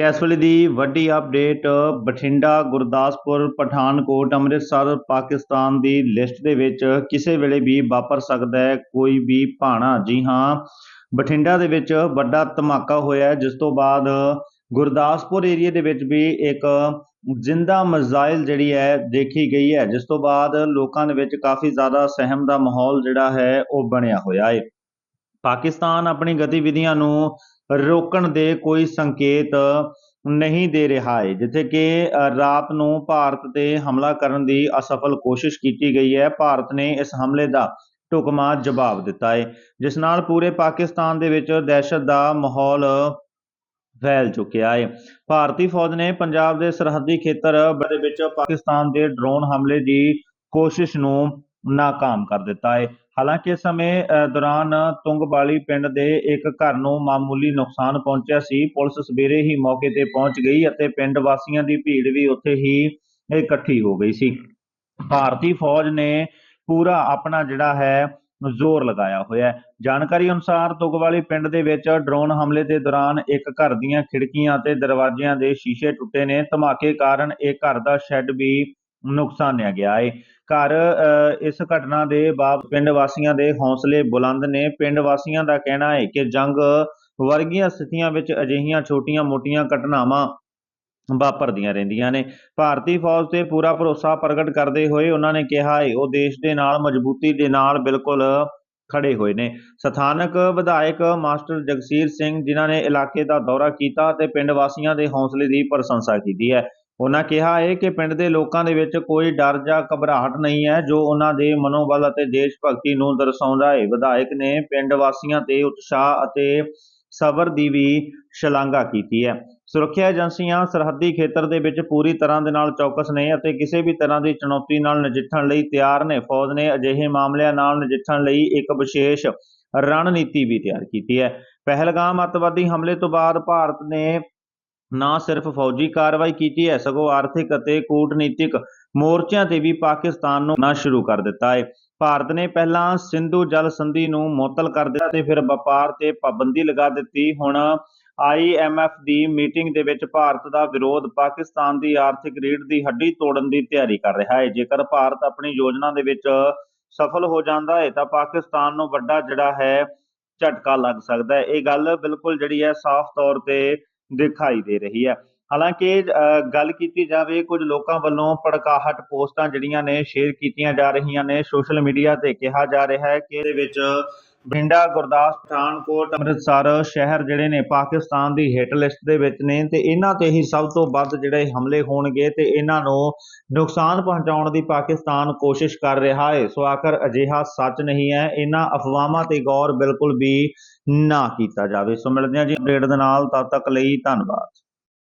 ਇਸ ਵੇਲੇ ਦੀ ਵੱਡੀ ਅਪਡੇਟ ਬਠਿੰਡਾ, ਗੁਰਦਾਸਪੁਰ, ਪਠਾਨਕੋਟ, ਅੰਮ੍ਰਿਤਸਰ, ਪਾਕਿਸਤਾਨ ਦੀ ਲਿਸਟ ਦੇ ਵਿੱਚ ਕਿਸੇ ਵੇਲੇ ਵੀ ਵਾਪਰ ਸਕਦਾ ਹੈ, ਕੋਈ ਵੀ ਭਾਣਾ। ਜੀ ਹਾਂ, ਬਠਿੰਡਾ ਦੇ ਵਿੱਚ ਵੱਡਾ ਧਮਾਕਾ ਹੋਇਆ ਜਿਸ ਤੋਂ ਬਾਅਦ ਗੁਰਦਾਸਪੁਰ ਏਰੀਆ ਦੇ ਵਿੱਚ ਵੀ ਇੱਕ ਜਿੰਦਾ ਮਿਜ਼ਾਈਲ ਜਿਹੜੀ ਹੈ ਦੇਖੀ ਗਈ ਹੈ, ਜਿਸ ਤੋਂ ਬਾਅਦ ਲੋਕਾਂ ਦੇ ਵਿੱਚ ਕਾਫੀ ਜ਼ਿਆਦਾ ਸਹਿਮ ਦਾ ਮਾਹੌਲ ਜਿਹੜਾ ਹੈ, ਉਹ ਬਣਿਆ ਹੋਇਆ ਹੈ। ਪਾਕਿਸਤਾਨ ਆਪਣੀ ਗਤੀਵਿਧੀਆਂ ਨੂੰ ਰੋਕਣ ਦੇ ਕੋਈ ਸੰਕੇਤ ਨਹੀਂ ਦੇ ਰਿਹਾ ਹੈ। ਜਿੱਥੇ ਕਿ ਰਾਤ ਨੂੰ ਭਾਰਤ ਤੇ ਹਮਲਾ ਕਰਨ ਦੀ ਅਸਫਲ ਕੋਸ਼ਿਸ਼ ਕੀਤੀ ਗਈ ਹੈ, ਭਾਰਤ ਨੇ ਇਸ ਹਮਲੇ ਦਾ ਢੁਕਵਾਂ ਜਵਾਬ ਦਿੱਤਾ ਹੈ, ਜਿਸ ਨਾਲ ਪੂਰੇ ਪਾਕਿਸਤਾਨ ਦੇ ਵਿੱਚ ਦਹਿਸ਼ਤ ਦਾ ਮਾਹੌਲ ਫੈਲ ਚੁੱਕਿਆ ਹੈ। ਭਾਰਤੀ ਫੌਜ ਨੇ ਪੰਜਾਬ ਦੇ ਸਰਹੱਦੀ ਖੇਤਰ ਦੇ ਵਿੱਚ ਪਾਕਿਸਤਾਨ ਦੇ ਡਰੋਨ ਹਮਲੇ ਦੀ ਕੋਸ਼ਿਸ਼ ਨੂੰ ਨਾਕਾਮ ਕਰ ਦਿੱਤਾ ਹੈ। ਹਾਲਾਂਕਿ ਇਸ ਸਮੇਂ ਅ, ਦੌਰਾਨ ਤੁੰਗਬਾਲੀ ਪਿੰਡ ਦੇ ਇੱਕ ਘਰ ਨੂੰ ਮਾਮੂਲੀ ਨੁਕਸਾਨ ਪਹੁੰਚਿਆ ਸੀ। ਪੁਲਿਸ ਸਵੇਰੇ ਹੀ ਮੌਕੇ ਤੇ ਪਹੁੰਚ ਗਈ ਅਤੇ ਪਿੰਡ ਵਾਸੀਆਂ ਦੀ ਭੀੜ ਵੀ ਉੱਥੇ ਹੀ ਇਕੱਠੀ ਹੋ ਗਈ ਸੀ। ਭਾਰਤੀ ਫੌਜ ਨੇ ਪੂਰਾ ਆਪਣਾ ਜਿਹੜਾ ਹੈ ਜ਼ੋਰ ਲਗਾਇਆ ਹੋਇਆ ਹੈ। ਜਾਣਕਾਰੀ ਅਨੁਸਾਰ ਤੁਗਵਾਲੀ ਪਿੰਡ ਦੇ ਵਿੱਚ ਡਰੋਨ ਹਮਲੇ ਦੇ ਦੌਰਾਨ ਇੱਕ ਘਰ ਦੀਆਂ ਖਿੜਕੀਆਂ ਅਤੇ ਦਰਵਾਜ਼ਿਆਂ ਦੇ ਸ਼ੀਸ਼ੇ ਟੁੱਟੇ ਨੇ। ਧਮਾਕੇ ਕਾਰਨ ਇਹ ਘਰ ਦਾ ਸ਼ੈੱਡ ਵੀ ਨੁਕਸਾਨਿਆ ਗਿਆ ਹੈ ਘਰ ਅ, ਇਸ ਘਟਨਾ ਦੇ ਬਾਅਦ ਪਿੰਡ ਵਾਸੀਆਂ ਦੇ ਹੌਸਲੇ ਬੁਲੰਦ ਨੇ। ਪਿੰਡ ਵਾਸੀਆਂ ਦਾ ਕਹਿਣਾ ਹੈ ਕਿ ਜੰਗ ਵਰਗੀਆਂ ਸਥਿਤੀਆਂ ਵਿੱਚ ਅਜਿਹੀਆਂ ਛੋਟੀਆਂ-ਮੋਟੀਆਂ ਘਟਨਾਵਾਂ ਵਾਪਰਦੀਆਂ ਰਹਿੰਦੀਆਂ ਨੇ। ਭਾਰਤੀ ਫੌਜ ਤੇ ਪੂਰਾ ਭਰੋਸਾ ਪ੍ਰਗਟ ਕਰਦੇ ਹੋਏ ਉਹਨਾਂ ਨੇ ਕਿਹਾ ਹੈ ਉਹ ਦੇਸ਼ ਦੇ ਨਾਲ ਮਜ਼ਬੂਤੀ ਦੇ ਨਾਲ ਬਿਲਕੁਲ ਖੜੇ ਹੋਏ ਨੇ। ਸਥਾਨਕ ਵਿਧਾਇਕ ਮਾਸਟਰ ਜਗਸੀਰ ਸਿੰਘ ਜਿਨ੍ਹਾਂ ਨੇ ਇਲਾਕੇ ਦਾ ਦੌਰਾ ਕੀਤਾ ਤੇ ਪਿੰਡ ਵਾਸੀਆਂ ਦੇ ਹੌਸਲੇ ਦੀ ਪ੍ਰਸ਼ੰਸਾ ਕੀਤੀ ਹੈ। ਉਹਨਾਂ ਕਿਹਾ ਹੈ ਕਿ ਪਿੰਡ ਦੇ ਲੋਕਾਂ ਦੇ ਵਿੱਚ ਕੋਈ ਡਰ ਜਾਂ ਘਬਰਾਹਟ ਨਹੀਂ ਹੈ, ਜੋ ਉਹਨਾਂ ਦੇ ਮਨੋਬਲ ਅਤੇ ਦੇਸ਼ ਭਗਤੀ ਨੂੰ ਦਰਸਾਉਂਦਾ ਹੈ। ਵਿਧਾਇਕ ਨੇ ਪਿੰਡ ਵਾਸੀਆਂ ਤੇ ਉਤਸ਼ਾਹ ਅਤੇ ਸਬਰ ਦੀ ਵੀ ਸ਼ਲਾਘਾ ਕੀਤੀ ਹੈ। ਸੁਰੱਖਿਆ ਏਜੰਸੀਆਂ ਸਰਹੱਦੀ ਖੇਤਰ ਦੇ ਵਿੱਚ ਪੂਰੀ ਤਰ੍ਹਾਂ ਦੇ ਨਾਲ ਚੌਕਸ ਨੇ ਅਤੇ ਕਿਸੇ ਵੀ ਤਰ੍ਹਾਂ ਦੀ ਚੁਣੌਤੀ ਨਾਲ ਨਜਿੱਠਣ ਲਈ ਤਿਆਰ ਨੇ। ਫੌਜ ਨੇ ਅਜਿਹੇ ਮਾਮਲਿਆਂ ਨਾਲ ਨਜਿੱਠਣ ਲਈ ਇੱਕ ਵਿਸ਼ੇਸ਼ ਰਣਨੀਤੀ ਵੀ ਤਿਆਰ ਕੀਤੀ ਹੈ। ਪਹਿਲਗਾਮ ਅੱਤਵਾਦੀ ਹਮਲੇ ਤੋਂ ਬਾਅਦ ਭਾਰਤ ਨੇ ਨਾ ਸਿਰਫ ਫੌਜੀ ਕਾਰਵਾਈ ਕੀਤੀ ਹੈ, ਸਗੋਂ ਆਰਥਿਕ ਅਤੇ ਕੂਟਨੀਤਿਕ ਮੋਰਚਿਆਂ ਤੇ ਵੀ ਪਾਕਿਸਤਾਨ ਨੂੰ ਨਾ ਸ਼ੁਰੂ ਕਰ ਦਿੱਤਾ ਹੈ। ਭਾਰਤ ਨੇ ਪਹਿਲਾਂ ਸਿੰਧੂ ਜਲ ਸੰਧੀ ਨੂੰ ਮੁਅੱਤਲ ਕਰ ਦਿੱਤਾ ਤੇ ਫਿਰ ਵਪਾਰ ਤੇ ਪਾਬੰਦੀ ਲਗਾ ਦਿੱਤੀ। ਹੁਣ ਆਈਐਮਐਫ ਦੀ ਮੀਟਿੰਗ ਦੇ ਵਿੱਚ ਭਾਰਤ ਦਾ ਵਿਰੋਧ ਪਾਕਿਸਤਾਨ ਦੀ ਆਰਥਿਕ ਰੀੜ ਦੀ ਹੱਡੀ ਤੋੜਨ ਦੀ ਤਿਆਰੀ ਕਰ ਰਿਹਾ ਹੈ। ਜੇਕਰ ਭਾਰਤ ਆਪਣੀ ਯੋਜਨਾ ਦੇ ਵਿੱਚ ਸਫਲ ਹੋ ਜਾਂਦਾ ਹੈ, ਤਾਂ ਪਾਕਿਸਤਾਨ ਨੂੰ ਵੱਡਾ ਜਿਹੜਾ ਹੈ, ਝਟਕਾ ਲੱਗ ਸਕਦਾ ਹੈ। ਇਹ ਗੱਲ ਬਿਲਕੁਲ ਜਿਹੜੀ ਹੈ ਸਾਫ਼ ਤੌਰ ਤੇ ਦਿਖਾਈ ਦੇ ਰਹੀ ਹੈ। ਹਾਲਾਂਕਿ ਅ, ਗੱਲ ਕੀਤੀ ਜਾਵੇ ਕੁਝ ਲੋਕਾਂ ਵੱਲੋਂ ਭੜਕਾਹਟ ਪੋਸਟਾਂ ਜਿਹੜੀਆਂ ਨੇ ਸ਼ੇਅਰ ਕੀਤੀਆਂ ਜਾ ਰਹੀਆਂ ਨੇ ਸੋਸ਼ਲ ਮੀਡੀਆ ਤੇ ਕਿਹਾ ਜਾ ਰਿਹਾ ਹੈ ਕਿ ਇਹਦੇ ਵਿੱਚ ਬਠਿੰਡਾ, ਗੁਰਦਾਸ ਪਠਾਨਕੋਟ, ਅੰਮ੍ਰਿਤਸਰ ਸ਼ਹਿਰ ਜਿਹੜੇ ਨੇ ਪਾਕਿਸਤਾਨ ਦੀ ਹਿੱਟ ਲਿਸਟ ਦੇ ਵਿੱਚ ਨੇ ਤੇ ਇਹਨਾਂ ਤੇ ਹੀ ਸਭ ਤੋਂ ਵੱਧ ਜਿਹੜੇ ਹਮਲੇ ਹੋਣਗੇ ਤੇ ਇਹਨਾਂ ਨੂੰ ਨੁਕਸਾਨ ਪਹੁੰਚਾਉਣ ਦੀ ਪਾਕਿਸਤਾਨ ਕੋਸ਼ਿਸ਼ ਕਰ ਰਿਹਾ ਹੈ। ਸੋ ਆਖਰ ਅਜਿਹਾ ਸੱਚ ਨਹੀਂ ਹੈ। ਇਹਨਾਂ ਅਫਵਾਹਾਂ ਤੇ ਗੌਰ ਬਿਲਕੁਲ ਵੀ ਨਾ ਕੀਤਾ ਜਾਵੇ। ਸੋ ਮਿਲਦੇ ਹਾਂ ਜੀ ਅਪਡੇਟ ਦੇ ਨਾਲ, ਤਦ ਤੱਕ ਲਈ ਧੰਨਵਾਦ।